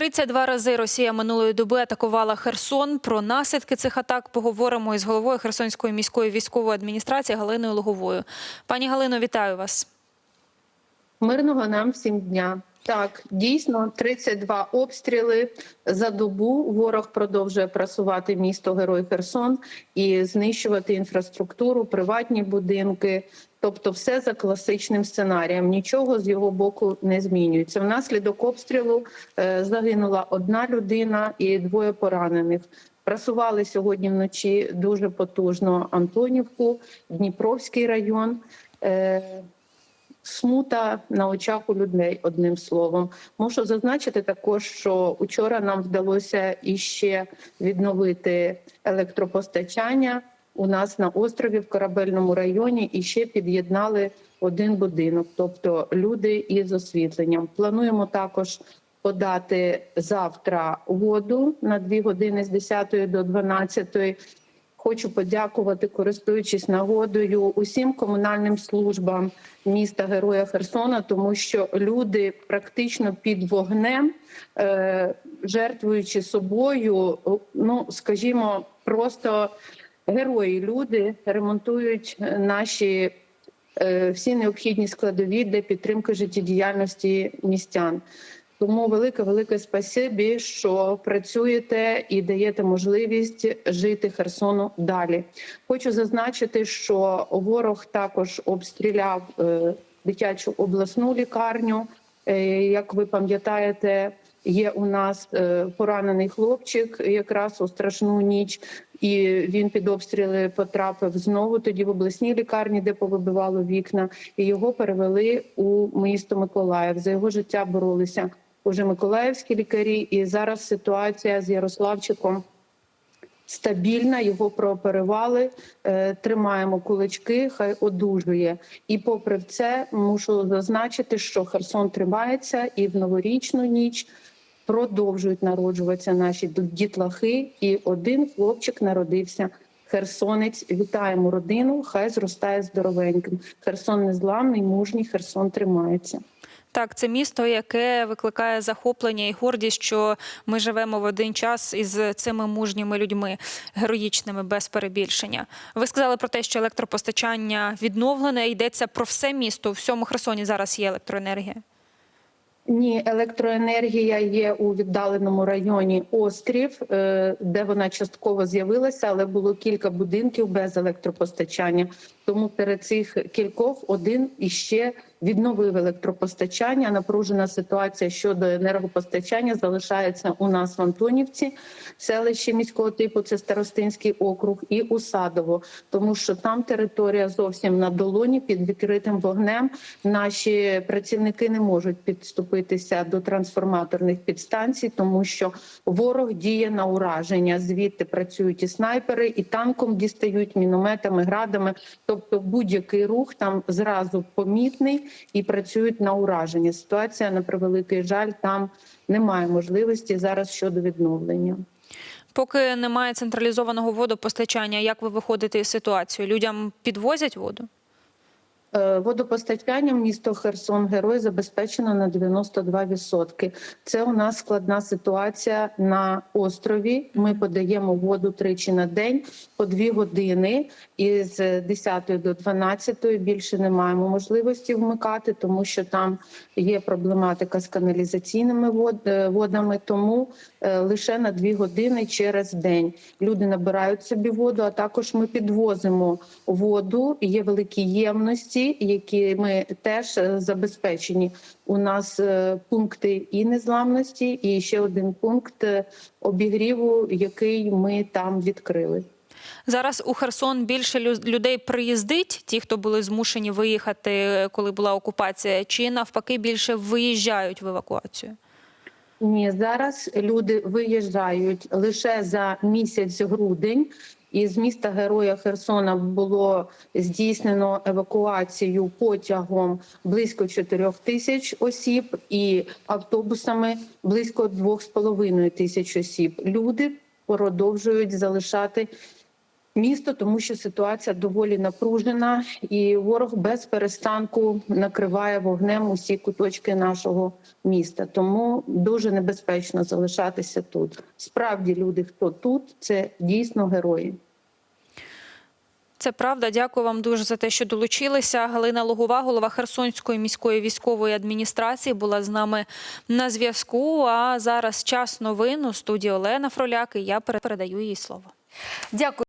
32 рази Росія минулої доби атакувала Херсон. Про наслідки цих атак поговоримо із головою Херсонської міської військової адміністрації Галиною Луговою. Пані Галино, вітаю вас. Мирного нам всім дня. Так, дійсно, 32 обстріли за добу. Ворог продовжує просувати місто Герой Херсон і знищувати інфраструктуру, приватні будинки. Тобто, все за класичним сценарієм. Нічого з його боку не змінюється. Внаслідок обстрілу е, загинула одна людина і двоє поранених. Просували сьогодні вночі дуже потужно Антонівку, Дніпровський район. Е, Смута на очах у людей, одним словом. Можу зазначити також, що учора нам вдалося іще відновити електропостачання. У нас на острові в корабельному районі і ще під'єднали один будинок, тобто люди із освітленням. Плануємо також подати завтра воду на дві години з 10 до 12. Хочу подякувати, користуючись нагодою, усім комунальним службам міста Героя Херсона, тому що люди практично під вогнем, е, жертвуючи собою, ну скажімо, просто герої люди ремонтують наші е, всі необхідні складові для підтримки життєдіяльності містян. Тому велике велике спасибі, що працюєте і даєте можливість жити Херсону далі. Хочу зазначити, що ворог також обстріляв е, дитячу обласну лікарню. Е, Як ви пам'ятаєте, є у нас е, поранений хлопчик якраз у страшну ніч, і він під обстріли потрапив знову тоді в обласній лікарні, де повибивало вікна, і його перевели у місто Миколаїв. За його життя боролися уже миколаївські лікарі, і зараз ситуація з Ярославчиком стабільна. Його прооперували, е, тримаємо кулачки, хай одужує. І попри це, мушу зазначити, що Херсон тримається, і в новорічну ніч продовжують народжуватися наші дітлахи. І один хлопчик народився. Херсонець, вітаємо родину. Хай зростає здоровеньким. Херсон незламний, мужній, Херсон тримається. Так, це місто, яке викликає захоплення і гордість, що ми живемо в один час із цими мужніми людьми, героїчними, без перебільшення. Ви сказали про те, що електропостачання відновлене. Йдеться про все місто. У всьому Херсоні зараз є електроенергія. Ні, електроенергія є у віддаленому районі острів, е, де вона частково з'явилася, але було кілька будинків без електропостачання. Тому перед цих кількох один іще відновив електропостачання. Напружена ситуація щодо енергопостачання залишається у нас в Антонівці, селище міського типу, це Старостинський округ, і у Садово, тому що там територія зовсім на долоні під відкритим вогнем. Наші працівники не можуть підступитися до трансформаторних підстанцій, тому що ворог діє на ураження. Звідти працюють і снайпери, і танком дістають мінометами, градами. Тобто будь-який рух там зразу помітний і працюють на ураження. Ситуація на превеликий жаль там немає можливості зараз щодо відновлення. Поки немає централізованого водопостачання, як ви виходите із ситуації? Людям підвозять воду? Е, Водопостачанням місто Херсон Герой забезпечено на 92%. Це у нас складна ситуація на острові. Ми подаємо воду тричі на день по дві години, і з 10 до 12 більше не маємо можливості вмикати, тому що там є проблематика з каналізаційними е, водами. Тому е, лише на дві години через день люди набирають собі воду. А також ми підвозимо воду. Є великі ємності, які ми теж е, забезпечені. У нас е, пункти і незламності, і ще один пункт е, обігріву, який ми там відкрили. Зараз у Херсон більше людей приїздить, ті, хто були змушені виїхати, коли була окупація, чи навпаки більше виїжджають в евакуацію? Ні, зараз люди виїжджають лише за місяць грудень. Із міста Героя Херсона було здійснено евакуацію потягом близько 4 тисяч осіб і автобусами близько 2,5 тисяч осіб. Люди продовжують залишати місто, тому що ситуація доволі напружена, і ворог без перестанку накриває вогнем усі куточки нашого міста. Тому дуже небезпечно залишатися тут. Справді, люди, хто тут, це дійсно герої. Це правда. Дякую вам дуже за те, що долучилися. Галина Логова, голова Херсонської міської військової адміністрації, була з нами на зв'язку. А зараз час новин у студії Олена Фроляк. І я передаю їй слово. Дякую.